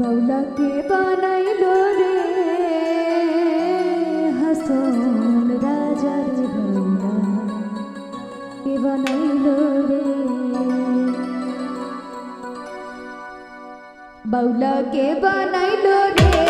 বৌলাকে বানাইল রে। হাসন রাজার বৌলা কে বানাইল রে। বৌলাকে বানাইল রে।